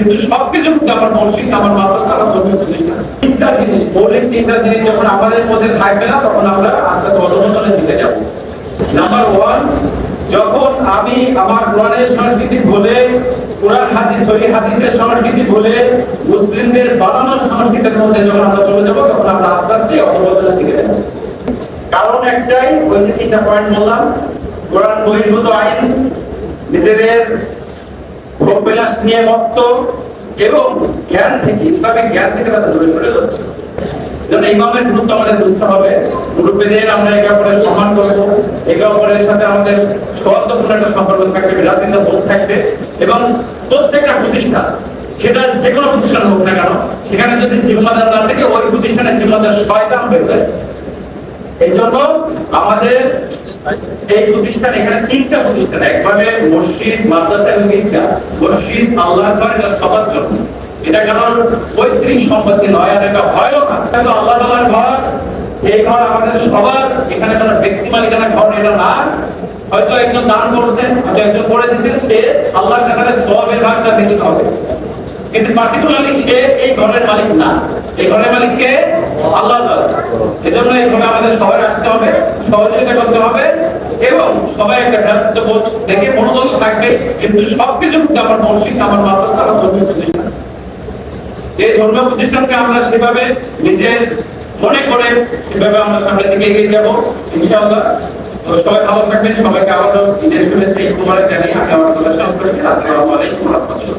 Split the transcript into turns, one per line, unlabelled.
কিন্তু সবকিছুর মধ্যে আমার মসজিদ, আমার মাদ্রাসা, আমার ধর্মীয় প্রতিষ্ঠান তিনটা জিনিস, মৌলিক তিনটা জিনিস যখন আমাদের মধ্যে থাকবে না, তখন আমরা আস্তে অধমতনের দিকে যাব। নাম্বার ওয়ান যখন আমি আমার কোরআনের সংস্কৃতি বলে, কোরআন হাদিস, সহি হাদিসের সংস্কৃতি বলে, মুসলিমদের বানানোর সংস্কৃতির মধ্যে যখন আমরা চলে যাব, তখন আমরা আস্তে আস্তে অধমতনের দিকে যাব। কারণ একটাই, ওই যে তিনটা পয়েন্ট বললাম, কোরআন বহির্ভূত আইন, নিজেদের নিয়ে মত্ত এবং জ্ঞান থেকে ইসলামিক জ্ঞান থেকে তারা দূরে সরে যাচ্ছে। ইমামের গুরুত্ব আমাদের বুঝতে হবে। আমরা একে অপরের সম্মান একে অপরের সাথে আমাদের একটা সম্পর্ক থাকবে বোধ থাকবে এবং প্রত্যেকটা প্রতিষ্ঠান, সেটা যে কোনো প্রতিষ্ঠান হোক না কেন, সেখানে যদি জিম্মাদার না থাকে, ওই প্রতিষ্ঠানের জিম্মাদার হয়ে যায় এই জন্য আমাদের এই প্রতিষ্ঠান এখানে তিনটা প্রতিষ্ঠান একভাবে মসজিদ, মাদ্রাসা এবং ঈদগাহ। মসজিদ, আল্লাহর ঘর এটা সবার জন্য। এটা কারণ পৈতৃক সম্পত্তি নয়, আর এটা না। কিন্তু আল্লাহ ঘর। এই ঘর আমাদের সবার। এখানে কোনো ব্যক্তি মালিকানা ঘর এটা না। হয়তো একজন দান করছেন একজন করে দিয়েছেন, সে আল্লাহর কাছে ভাগটা বেশি হবে। কিন্তু পার্টিকুলারলি সে এই ঘরের মালিক না। এই ঘরের মালিক কে? আল্লাহ এজন্য এই ঘরে আমাদের সবাই আসতে হবে, সহযোগিতা করতে হবে। এবং সবাই একটা ভ্রাতৃত্ব বোধ দেখে মনোদল থাকবে, কিন্তু সবকিছুর মধ্যে আমার মসজিদ, আমার মাদ্রাসা, আমার ধর্মীয় প্রতিষ্ঠান। এই ধর্মীয় প্রতিষ্ঠানকে আমরা সেভাবে নিজের মনে করে সেভাবে আমরা সামনের দিকে এগিয়ে যাব, ইনশাআল্লাহ। সবাই ভালো থাকবেন, সবাইকে আবারও ঈদের শুভেচ্ছা, ঈদ মুবারক জানিয়ে আমি আমার কথা শেষ করছি। আসসালামু আলাইকুম রাহমাতুল্লাহ।